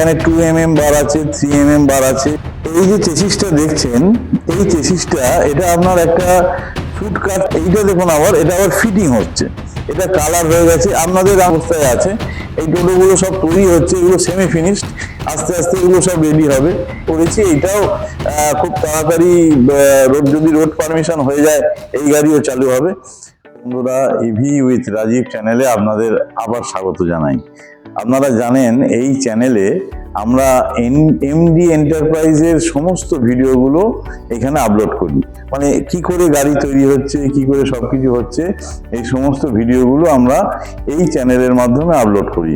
এখানে two M M বার আছে three M M বার আছে। এই যে চেসিসটা দেখছেন, এই চেসিসটা এটা আপনার একটা ফুট কাট এইটা দেখুন আবার, এটা আবার ফিটিং হচ্ছে। এটা কালার হয়ে গেছে, আপনাদের অবস্থায় আছে। এই টোটোগুলো সব তৈরি হচ্ছে, এগুলো সেমি ফিনিশড আস্তে আস্তে এগুলো সব রেডি হবে। করেছি এটাও খুব তাড়াতাড়ি রোড যদি রোড পারমিশন হয়ে যায়, এই গাড়িও চালু হবে। বন্ধুরা ইভি উইথ রাজীব চ্যানেলে আপনাদের আবার স্বাগত জানাই। আপনারা জানেন এই চ্যানেলে আমরা এমডি এন্টারপ্রাইজের সমস্ত ভিডিওগুলো এখানে আপলোড করি। মানে কি করে গাড়ি তৈরি হচ্ছে, কি করে সবকিছু হচ্ছে, এই সমস্ত ভিডিওগুলো আমরা এই চ্যানেলের মাধ্যমে আপলোড করি।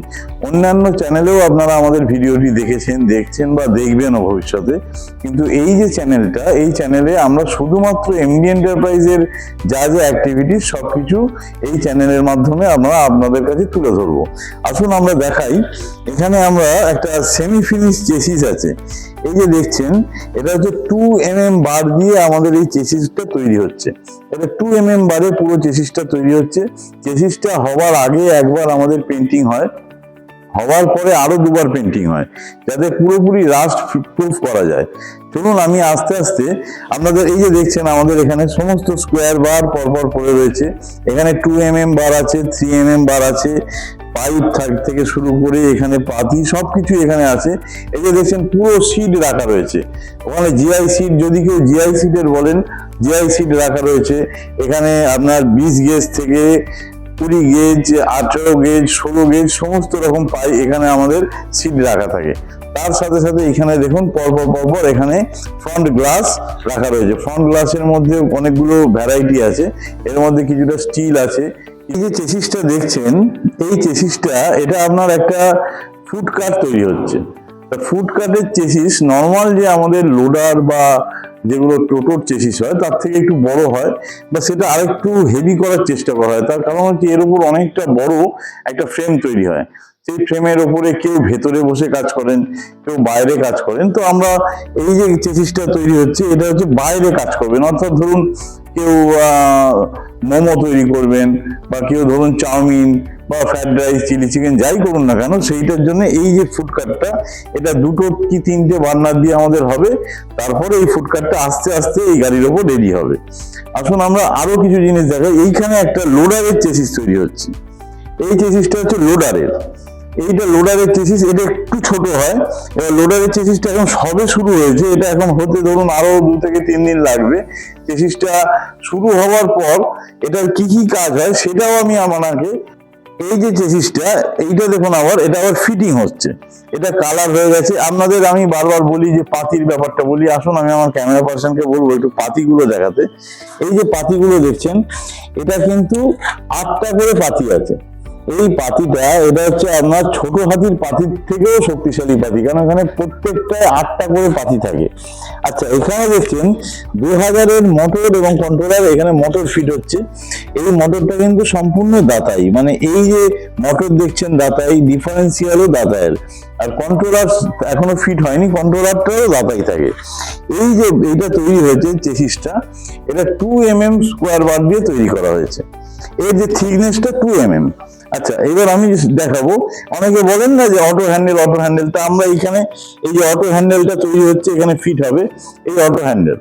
অন্যান্য চ্যানেলেও আপনারা আমাদের ভিডিওটি দেখেছেন, দেখছেন বা দেখবেনও ভবিষ্যতে। কিন্তু এই যে চ্যানেলটা, এই চ্যানেলে আমরা শুধুমাত্র এমডি এন্টারপ্রাইজের যা যা অ্যাক্টিভিটিস সবকিছু এই চ্যানেলের মাধ্যমে আমরা আপনাদের কাছে তুলে ধরবো। আসুন আমরা দেখাই। এখানে আমরা একটা সেমি ফিনিশ চেসিস আছে। এই যে দেখছেন, এটা হচ্ছে টু এম এম বার দিয়ে আমাদের এই চেসিসটা তৈরি হচ্ছে। এটা টু এম এম বারে পুরো চেসিসটা তৈরি হচ্ছে। চেসিসটা হওয়ার আগে একবার আমাদের পেন্টিং হয়। হওয়ার পরে আরও দুবার পেন্টিং হয়, যাতে পুরোপুরি রাস্ট প্রুফ করা যায়। চলুন আমি আস্তে আস্তে আপনাদের এই যে দেখছেন, আমাদের এখানে সমস্ত স্কোয়ার বার পরপর পড়ে রয়েছে। এখানে টু এম এম বার আছে থ্রি এম এম বার আছে পাইপ থেকে শুরু করে এখানে পাতি সব কিছু এখানে আছে। এই যে দেখছেন, পুরো সিট রাখা রয়েছে। ওখানে জিআই সিট যদি কেউ জিআই সিটের বলেন জিআই সিট রাখা রয়েছে। এখানে আপনার বিশ গেজ থেকে কুড়ি গেজ আঠেরো গেজ ষোলো গেজ সমস্ত রকম পাই এখানে আমাদের সিট রাখা থাকে। তার সাথে সাথে এখানে দেখুন, পরপর পরপর এখানে ফ্রন্ট গ্লাস রাখা রয়েছে। ফ্রন্ট গ্লাসের মধ্যে অনেকগুলো ভ্যারাইটি আছে। এর মধ্যে কিছুটা স্টিল আছে। এই যে চেসিসটা দেখছেন, এই চেসিসটা এটা আপনার একটা ফুড কাট তৈরি হচ্ছে। ফুড কাটের চেসিস নর্মাল যে আমাদের লোডার বা যেগুলো টোটোর চেসিস হয়, তার থেকে একটু বড় হয় বা সেটা আরেকটু হেভি করার চেষ্টা করা হয়। তার কারণ হচ্ছে এর উপর অনেকটা বড় একটা ফ্রেম তৈরি হয়। সেই ফ্রেমের ওপরে কেউ ভেতরে বসে কাজ করেন, কেউ বাইরে কাজ করেন। তো আমরা এই যে চেসিসটা তৈরি হচ্ছে, এটা হচ্ছে বাইরে কাজ করবেন অর্থাৎ ধরুন কেউ মোমো তৈরি করবেন বা কেউ ধরুন চাউমিন বা ফ্রাইড রাইস চিলি চিকেন যাই করুন না কেন, সেইটার জন্য এই যে ফুড কার্টটা এটা দুটো কি তিনটে বার্নার দিয়ে আমাদের হবে, তারপরে এই ফুড কার্টটা আস্তে আস্তে এই গাড়ির ওপর রেডি হবে। আসুন আমরা আরও কিছু জিনিস দেখাই। এইখানে একটা লোডারের চেসিস তৈরি হচ্ছে। এই চেসিসটা হচ্ছে লোডারের এইটা লোডারের চেসিস এটা একটু ছোট হয়। এবার লোডারের চেসিসটা এখন সবে শুরু হয়েছে। এটা এখন হতে ধরুন আরও দু থেকে তিন দিন লাগবে। চেসিসটা শুরু হওয়ার পর এটার কি কি কাজ হয় সেটাও আমি আপনাকে এই যে চেসিসটা এইটা দেখুন আবার, এটা আবার ফিটিং হচ্ছে। এটা কালার হয়ে গেছে। আপনাদের আমি বারবার বলি যে পাতির ব্যাপারটা বলি। আসুন, আমি আমার ক্যামেরা পার্সনকে বলব একটু পাতিগুলো দেখাতে। এই যে পাতিগুলো দেখছেন, এটা কিন্তু আটটা করে পাতি আছে। এই পাতিটা এটা হচ্ছে আপনার ছোট হাতির পাতির থেকেও শক্তিশালী পাতি, কারণ এখানে প্রত্যেকটায় আটটা করে পাতি থাকে। আচ্ছা এখানে দেখছেন দু হাজারের মোটর এবং কন্ট্রোলার এখানে মোটর ফিট হচ্ছে। এই মোটরটা কিন্তু সম্পূর্ণ দাতাই মানে এই যে মোটর দেখছেন দাতাই ডিফারেন্সিয়ালও দাতায়ের আর কন্ট্রোলার এখনও ফিট হয়নি কন্ট্রোলারটাও দাতাই থাকে। এই যে এটা তৈরি হয়েছে চেসিসটা এটা two M M square bar দিয়ে তৈরি করা হয়েছে। এর যে থিকনেসটা টু এম এম আচ্ছা এবার আমি দেখাবো। অনেকে বলেন না যে অটো হ্যান্ডেল অটো হ্যান্ডেল তা আমরা এখানে এই যে অটো হ্যান্ডেলটা তৈরি হচ্ছে, এখানে ফিট হবে। এই অটো হ্যান্ডেল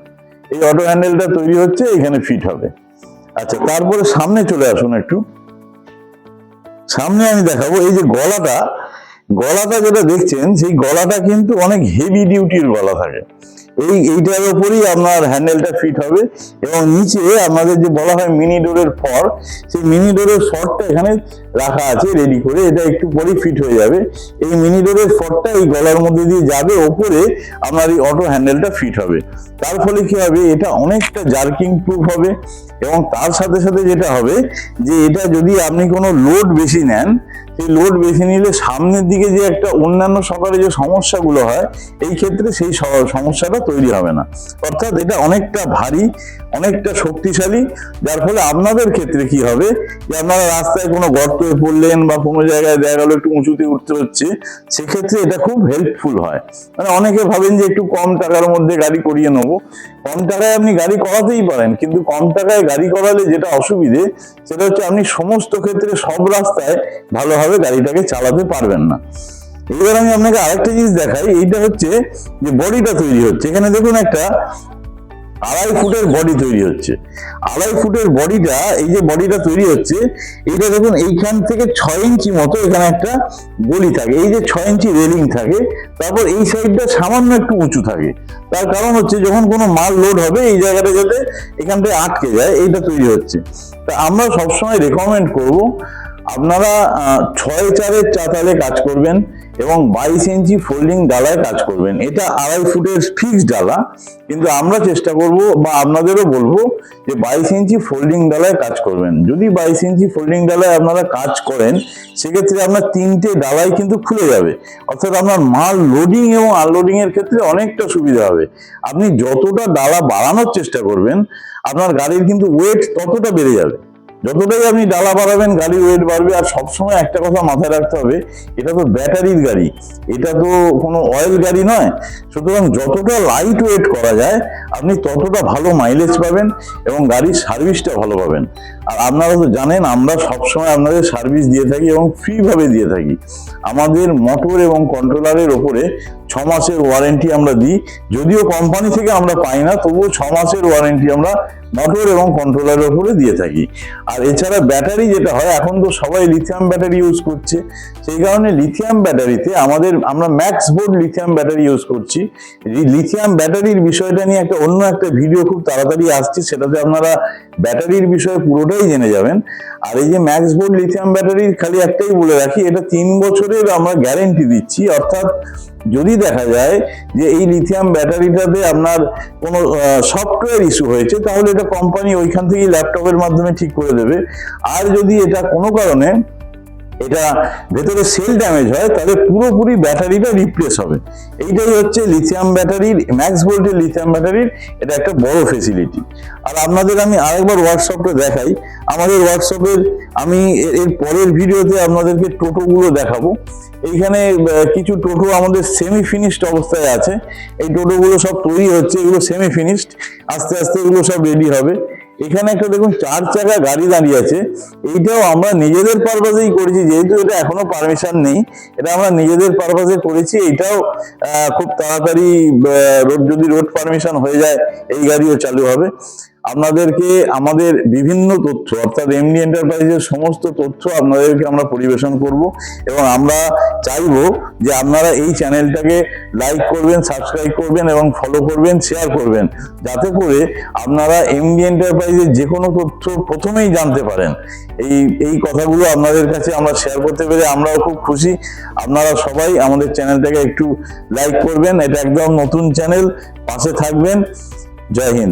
এই অটো হ্যান্ডেলটা তৈরি হচ্ছে, এখানে ফিট হবে। আচ্ছা তারপরে সামনে চলে আসুন একটু। সামনে আমি দেখাবো, এই যে গলাটা গলাটা যেটা দেখছেন, সেই গলাটা কিন্তু অনেক হেভি ডিউটির গলা থাকে। এই, এইটার উপরেই আপনার হ্যান্ডেলটা ফিট হবে এবং নিচে আপনাদের যে বলা হয় মিনি ডোরের ফর, সেই মিনি ডোরের ফরটা এখানে রাখা আছে রেডি করে, এটা একটু পরেই ফিট হয়ে যাবে। এই মিনি ডোরের ফরটা এই গলার মধ্যে দিয়ে যাবে, ওপরে আপনার এই অটো হ্যান্ডেলটা ফিট হবে। তার ফলে কি হবে, এটা অনেকটা জার্কিং প্রুফ হবে এবং তার সাথে সাথে যেটা হবে যে এটা যদি আপনি কোনো লোড বেশি নেন সেই লোড বেছে নিলে সামনের দিকে যে একটা অন্যান্য সকালে যে সমস্যাগুলো হয়, এই ক্ষেত্রে সেই সমস্যাটা তৈরি হবে না। অর্থাৎ এটা অনেকটা ভারী অনেকটা শক্তিশালী, যার ফলে আপনাদের ক্ষেত্রে কি হবে? যে আপনারা রাস্তায় কোনো গর্তে পড়লেন বা কোনো জায়গায় দেখা গেলো একটু উঁচুতে উঠতে হচ্ছে, সেক্ষেত্রে এটা খুব হেল্পফুল হয়। মানে অনেকে ভাবেন যে একটু কম টাকার মধ্যে গাড়ি করিয়ে নেব। কম টাকায় আপনি গাড়ি করাতেই পারেন, কিন্তু কম টাকায় গাড়ি করালে যেটা অসুবিধে, সেটা হচ্ছে আপনি সমস্ত ক্ষেত্রে সব রাস্তায় ভালোভাবে গাড়িটাকে চালাতে পারবেন না। এবার আমি আপনাকে আরেকটা জিনিস দেখাই, এইটা হচ্ছে যে বডিটা তৈরি হচ্ছে। এখানে দেখুন একটা আড়াই ফুটের বডি তৈরি হচ্ছে। আড়াই ফুটের বডিটা এই যে বডিটা তৈরি হচ্ছে এইটা দেখুন এইখান থেকে ছয় ইঞ্চি মতো এখানে একটা গলি থাকে। এই যে ছয় ইঞ্চি রেলিং থাকে, তারপর এই সাইডটা সামান্য একটু উঁচু থাকে। তার কারণ হচ্ছে যখন কোনো মাল লোড হবে, এই জায়গাটা যাতে এখান থেকে আটকে যায়, এইটা তৈরি হচ্ছে। তা আমরা সবসময় রেকমেন্ড করব আপনারা ছয় চারের চাতালে কাজ করবেন এবং বাইশ ইঞ্চি ফোল্ডিং ডালায় কাজ করবেন। এটা আড়াই ফুটের ফিক্সড ডালা, কিন্তু আমরা চেষ্টা করব বা আপনাদেরও বলব যে বাইশ ইঞ্চি ফোল্ডিং ডালায় কাজ করবেন। যদি বাইশ ইঞ্চি ফোল্ডিং ডালায় আপনারা কাজ করেন, সেক্ষেত্রে আপনার তিনটে ডালাই কিন্তু খুলে যাবে। অর্থাৎ আপনার মাল লোডিং এবং আনলোডিং এর ক্ষেত্রে অনেকটা সুবিধা হবে। আপনি যতটা ডালা বাড়ানোর চেষ্টা করবেন, আপনার গাড়ির কিন্তু ওয়েট ততটা বেড়ে যাবে। যতটাই আপনি ডালা বাড়াবেন, গাড়ির ওয়েট বাড়বে, আর সবসময় একটা কথা মাথায় রাখতে হবে, এটা তো ব্যাটারির গাড়ি। এটা তো কোনো অয়েল গাড়ি নয়। সুতরাং যতটা লাইট ওয়েট করা যায়, আপনি ততটা ভালো মাইলেজ পাবেন এবং গাড়ির সার্ভিসটা ভালো পাবেন। আর আপনারা তো জানেন, আমরা সবসময় আপনাদের সার্ভিস দিয়ে থাকি এবং ফ্রিভাবে দিয়ে থাকি। আমাদের মোটর এবং কন্ট্রোলারের ওপরে ছ মাসের ওয়ারেন্টি আমরা দিই। যদিও কোম্পানি থেকে আমরা পাই না, তবুও ছ মাসের ওয়ারেন্টি আমরা মোটর এবং কন্ট্রোলারের উপরে দিয়ে থাকি। আর এছাড়া ব্যাটারি যেটা হয়, এখন তো সবাই লিথিয়াম ব্যাটারি ইউজ করছে। সেই কারণে লিথিয়াম ব্যাটারিতে আমাদের, আমরা max board lithium battery use করছি। লিথিয়াম ব্যাটারির বিষয়টা নিয়ে একটা অন্য একটা ভিডিও খুব তাড়াতাড়ি আসছে, সেটাতে আপনারা ব্যাটারির বিষয়ে পুরোটাই জেনে যাবেন। আর এই যে ম্যাক্স বোর্ড লিথিয়াম ব্যাটারি খালি একটাই বলে রাখি, এটা তিন বছরের আমরা গ্যারেন্টি দিচ্ছি। অর্থাৎ যদি দেখা যায় যে এই লিথিয়াম ব্যাটারিটাতে আপনার কোনো সফটওয়্যার ইস্যু হয়েছে, তাহলে এটা কোম্পানি ওইখান থেকেই ল্যাপটপের মাধ্যমে ঠিক করে দেবে। আর যদি এটা কোনো কারণে এটা ভেতরে সেল ড্যামেজ হয়, তাহলে পুরোপুরি ব্যাটারিটা রিপ্লেস হবে। এইটাই হচ্ছে লিথিয়াম ব্যাটারির ম্যাক্স ভোল্টের লিথিয়াম ব্যাটারির এটা একটা বড় ফেসিলিটি আর আপনাদের আমি আরেকবার ওয়ার্কশপটা দেখাই। আমাদের ওয়ার্কশপের আমি এর- পরের ভিডিওতে আপনাদেরকে টোটোগুলো দেখাবো। এইখানে কিছু টোটো আমাদের সেমি ফিনিশড অবস্থায় আছে। এই টোটোগুলো সব তৈরি হচ্ছে, এগুলো সেমি ফিনিশড আস্তে আস্তে এগুলো সব রেডি হবে। এখানে একটা দেখুন চার চাকা গাড়ি দাঁড়িয়ে আছে। এইটাও আমরা নিজেদের পারপাসেই করেছি, যেহেতু এটা এখনও পারমিশন নেই, এটা আমরা নিজেদের পারপাসে করেছি এটাও খুব তাড়াতাড়ি রোড যদি রোড পারমিশন হয়ে যায়, এই গাড়িও চালু হবে। আপনাদেরকে আমাদের বিভিন্ন তথ্য, অর্থাৎ এমডি এন্টারপ্রাইজের সমস্ত তথ্য আপনাদেরকে আমরা পরিবেশন করব এবং আমরা চাইব যে আপনারা এই চ্যানেলটাকে লাইক করবেন সাবস্ক্রাইব করবেন এবং ফলো করবেন শেয়ার করবেন। যাতে করে আপনারা এমডি এন্টারপ্রাইজের যে কোনো তথ্য প্রথমেই জানতে পারেন। এই এই কথাগুলো আপনাদের কাছে আমরা শেয়ার করতে পেরে আমরাও খুব খুশি। আপনারা সবাই আমাদের চ্যানেলটাকে একটু লাইক করবেন। এটা একদম নতুন চ্যানেল। পাশে থাকবেন। জয় হিন্দ।